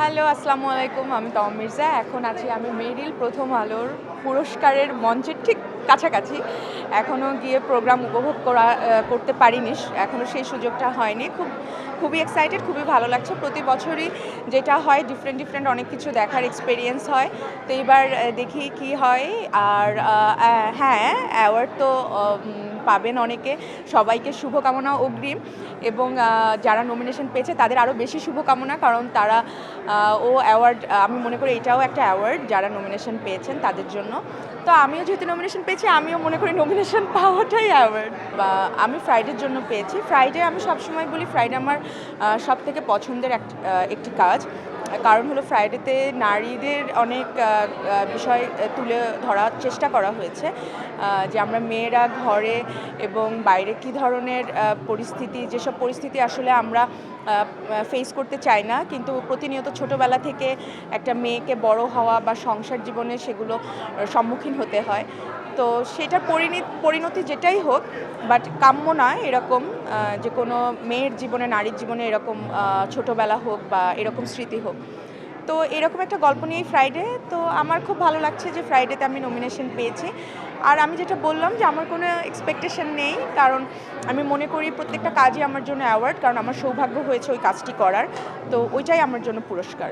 Hello, আসসালামু আলাইকুম, আমি তম মির্জা, এখন আছি আমি মেরিল, প্রথম আলোর পুরস্কারের মঞ্চের ঠিক কাছাকাছি। এখনও গিয়ে প্রোগ্রাম উপভোগ করা করতে পারিনি এখনও সেই সুযোগটা হয়নি। খুব, খুবই এক্সাইটেড খুবই ভালো লাগছে। প্রতি বছরই যেটা হয় ডিফারেন্ট ডিফারেন্ট অনেক কিছু দেখার এক্সপিরিয়েন্স হয়। তো এবার দেখি কি হয়। আর হ্যাঁ অ্যাওয়ার্ড তো পাবেন অনেকে। সবাইকে শুভকামনা অগ্রিম। এবং যারা নমিনেশন পেয়েছে, তাদের আরও বেশি শুভকামনা, কারণ তারা ও অ্যাওয়ার্ড আমি মনে করি এটাও একটা অ্যাওয়ার্ড যারা নমিনেশন পেয়েছেন তাদের জন্য। তো আমিও যেহেতু নমিনেশন পেয়েছি, আমিও মনে করি নমিনেশন পাওয়াটাই অ্যাওয়ার্ড বা আমি ফ্রাইডের জন্য পেয়েছি। ফ্রাইডে আমি সবসময় বলি ফ্রাইডে আমার সব থেকে পছন্দের এক- একটি কাজ। কারণ হলো ফ্রাইডেতে নারীদের অনেক বিষয় তুলে ধরার চেষ্টা করা হয়েছে যে আমরা মেয়েরা ঘরে এবং বাইরে কী ধরনের পরিস্থিতি, যেসব পরিস্থিতি আসলে আমরা ফেস করতে চাই না, কিন্তু প্রতিনিয়ত ছোটোবেলা থেকে একটা মেয়েকে বড় হওয়া বা সংসার জীবনে সেগুলো সম্মুখীন হতে হয়। তো সেটার পরিণতি পরিণতি যেটাই হোক বাট কাম্য নয় এরকম যে কোনো মেয়ের জীবনে, নারীর জীবনে এরকম ছোটোবেলা হোক বা এরকম স্মৃতি হোক। তো এরকম একটা গল্প নিয়েই ফ্রাইডে তো আমার খুব ভালো লাগছে যে ফ্রাইডেতে আমি নমিনেশন পেয়েছি। আর আমি যেটা বললাম যে আমার কোনো এক্সপেকটেশন নেই, কারণ আমি মনে করি প্রত্যেকটা কাজই আমার জন্য অ্যাওয়ার্ড কারণ আমার সৌভাগ্য হয়েছে ওই কাজটি করার। তো ওইটাই আমার জন্য পুরস্কার।